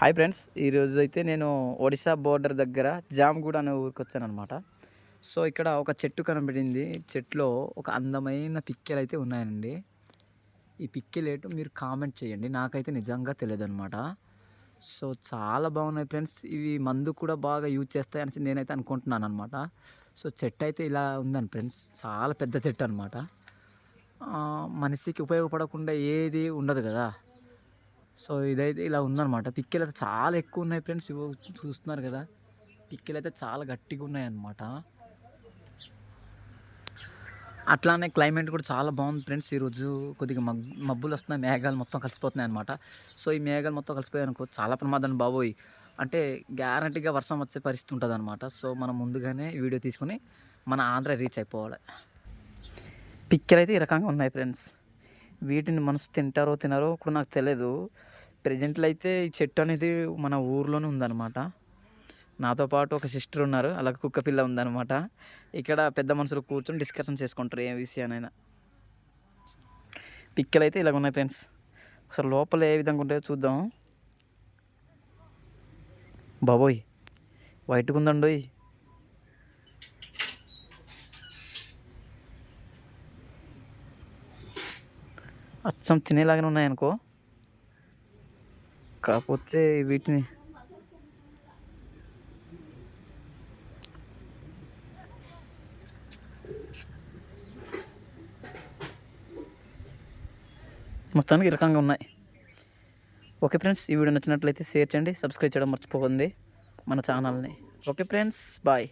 Hi friends ఈరోజు అయితే నేను ఒడిశా బోర్డర్ దగ్గర జామ్గూడ అనే ఊరికి వచ్చాను అనమాట సో ఇక్కడ ఒక చెట్టు కనబడింది. చెట్టులో ఒక అందమైన పిక్కెలు అయితే ఉన్నాయండి. ఈ పిక్కెలు ఏంటో మీరు కామెంట్ చేయండి. నాకైతే నిజంగా తెలియదు అనమాట సో చాలా బాగున్నాయి ఫ్రెండ్స్. ఇవి మందు కూడా బాగా యూజ్ చేస్తాయి అనేసి నేనైతే అనుకుంటున్నాను అనమాట సో చెట్టు అయితే ఇలా ఉందని ఫ్రెండ్స్. చాలా పెద్ద చెట్టు అనమాట మనిషికి ఉపయోగపడకుండా ఏది ఉండదు కదా. సో ఇదైతే ఇలా ఉందన్నమాట. పిక్కలు అయితే చాలా ఎక్కువ ఉన్నాయి ఫ్రెండ్స్. ఇవో చూస్తున్నారు కదా. పిక్కలు అయితే చాలా గట్టిగా ఉన్నాయి అన్నమాట అట్లానే క్లైమేట్ కూడా చాలా బాగుంది ఫ్రెండ్స్. ఈరోజు కొద్దిగా మబ్ మబ్బులు వస్తున్నాయి. మేఘాలు మొత్తం కలిసిపోతున్నాయి అనమాట సో ఈ మేఘాలు మొత్తం కలిసిపోయాయి అనుకో చాలా ప్రమాదం బాబోయ్. అంటే గ్యారంటీగా వర్షం వచ్చే పరిస్థితి ఉంటుంది అనమాట సో మనం ముందుగానే వీడియో తీసుకుని మన ఆంధ్ర రీచ్ అయిపోవాలి. పిక్కలు అయితే ఈ రకంగా ఉన్నాయి ఫ్రెండ్స్. వీటిని మనసు తింటారో తినారో కూడా నాకు తెలియదు ప్రజెంట్లో అయితే ఈ చెట్టు అనేది మన ఊర్లోనే ఉందన్నమాట. నాతో పాటు ఒక సిస్టర్ ఉన్నారు అలాగే కుక్క పిల్ల ఉందన్నమాట. ఇక్కడ పెద్ద మనుషులు కూర్చొని డిస్కషన్ చేసుకుంటారు ఏ విషయానైనా. పిక్కలు అయితే ఇలాగ ఉన్నాయి ఫ్రెండ్స్. ఒకసారి లోపల ఏ విధంగా ఉంటాయో చూద్దాం. బాబోయ్ వైట్గా ఉందండోయ్ అచ్చం తినేలాగానే ఉన్నాయనుకో. కాకపోతే వీటిని మొత్తానికి ఈ రకంగా ఉన్నాయి. ఓకే ఫ్రెండ్స్ ఈ వీడియో నచ్చినట్లయితే షేర్ చేయండి సబ్స్క్రైబ్ చేయడం మర్చిపోకండి మన ఛానల్ని. Okay friends bye.